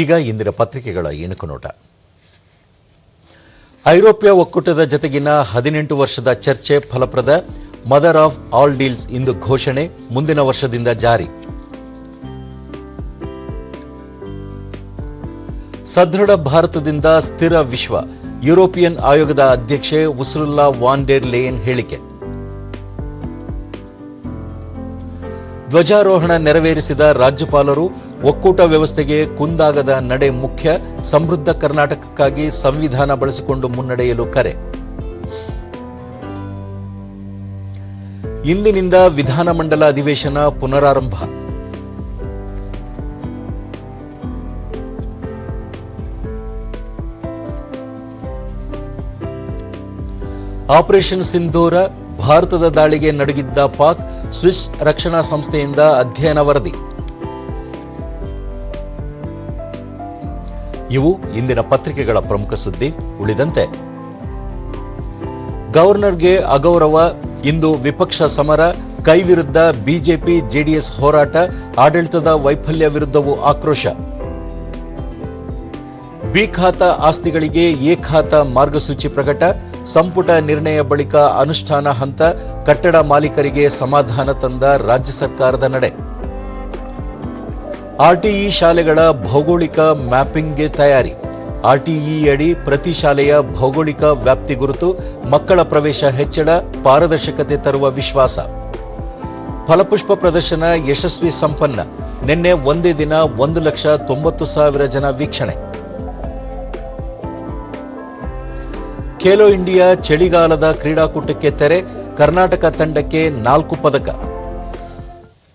ಈಗ ಇಂದಿನ ಪತ್ರಿಕೆಗಳ ಇಣುಕು ನೋಟ ಐರೋಪ್ಯ ಒಕ್ಕೂಟದ ಜತೆಗಿನ ಹದಿನೆಂಟು ವರ್ಷದ ಚರ್ಚೆ ಫಲಪ್ರದ ಮದರ್ ಆಫ್ ಆಲ್ ಡೀಲ್ಸ್ ಇಂದು ಘೋಷಣೆ, ಮುಂದಿನ ವರ್ಷದಿಂದ ಜಾರಿ. ಸದೃಢ ಭಾರತದಿಂದ ಸ್ಥಿರ ವಿಶ್ವ, ಯುರೋಪಿಯನ್ ಆಯೋಗದ ಅಧ್ಯಕ್ಷೆ ಉಸ್ರುಲ್ಲಾ ವಾನ್ ಡೆರ್ ಲೇಯನ್ ಹೇಳಿಕೆ. ಧ್ವಜಾರೋಹಣ ನೆರವೇರಿಸಿದ ರಾಜ್ಯಪಾಲರು ಒಕ್ಕೂಟ ವ್ಯವಸ್ಥೆಗೆ ಕುಂದಾಗದ ನಡೆ ಮುಖ್ಯ, ಸಮೃದ್ಧ ಕರ್ನಾಟಕಕ್ಕಾಗಿ ಸಂವಿಧಾನ ಬಳಸಿಕೊಂಡು ಮುನ್ನಡೆಯಲು ಕರೆ. ಇಂದಿನಿಂದ ವಿಧಾನಮಂಡಲ ಅಧಿವೇಶನ ಪುನರಾರಂಭ. ಆಪರೇಷನ್ ಸಿಂಧೂರ ಭಾರತದ ದಾಳಿಗೆ ನಡುಗಿದ್ದ ಪಾಕ್, ಸ್ವಿಸ್ ರಕ್ಷಣಾ ಸಂಸ್ಥೆಯಿಂದ ಅಧ್ಯಯನ ವರದಿ. ಇವು ಇಂದಿನ ಪತ್ರಿಕೆಗಳ ಪ್ರಮುಖ ಸುದ್ದಿ. ಉಳಿದಂತೆ, ಗವರ್ನರ್ಗೆ ಅಗೌರವ, ಇಂದು ವಿಪಕ್ಷ ಸಮರ, ಕೈ ವಿರುದ್ಧ ಬಿಜೆಪಿ, ಜೆಡಿಎಸ್ ಹೋರಾಟ, ಆಡಳಿತದ ವೈಫಲ್ಯ ವಿರುದ್ಧವೂ ಆಕ್ರೋಶ. ಬಿ ಖಾತ ಆಸ್ತಿಗಳಿಗೆ ಎ ಖಾತ ಮಾರ್ಗಸೂಚಿ ಪ್ರಕಟ, ಸಂಪುಟ ನಿರ್ಣಯ ಬಳಿಕ ಅನುಷ್ಠಾನ ಹಂತ, ಕಟ್ಟಡ ಮಾಲೀಕರಿಗೆ ಸಮಾಧಾನ ತಂದ ರಾಜ್ಯ ಸರ್ಕಾರದ ನಡೆ. ಆರ್ಟಿಇ ಶಾಲೆಗಳ ಭೌಗೋಳಿಕ ಮ್ಯಾಪಿಂಗ್ಗೆ ತಯಾರಿ. ಆರ್ಟಿಇ ಅಡಿ ಪ್ರತಿ ಶಾಲೆಯ ಭೌಗೋಳಿಕ ವ್ಯಾಪ್ತಿ ಗುರುತು, ಮಕ್ಕಳ ಪ್ರವೇಶ ಹೆಚ್ಚಳ, ಪಾರದರ್ಶಕತೆ ತರುವ ವಿಶ್ವಾಸ. ಫಲಪುಷ್ಪ ಪ್ರದರ್ಶನ ಯಶಸ್ವಿ ಸಂಪನ್ನ. ನಿನ್ನೆ ಒಂದೇ ದಿನ ಒಂದು ಲಕ್ಷ ತೊಂಬತ್ತು ಸಾವಿರ ಜನ ವೀಕ್ಷಣೆ. ಖೇಲೋ ಇಂಡಿಯಾ ಚಳಿಗಾಲದ ಕ್ರೀಡಾಕೂಟಕ್ಕೆ ತೆರೆ, ಕರ್ನಾಟಕ ತಂಡಕ್ಕೆ ನಾಲ್ಕು ಪದಕ.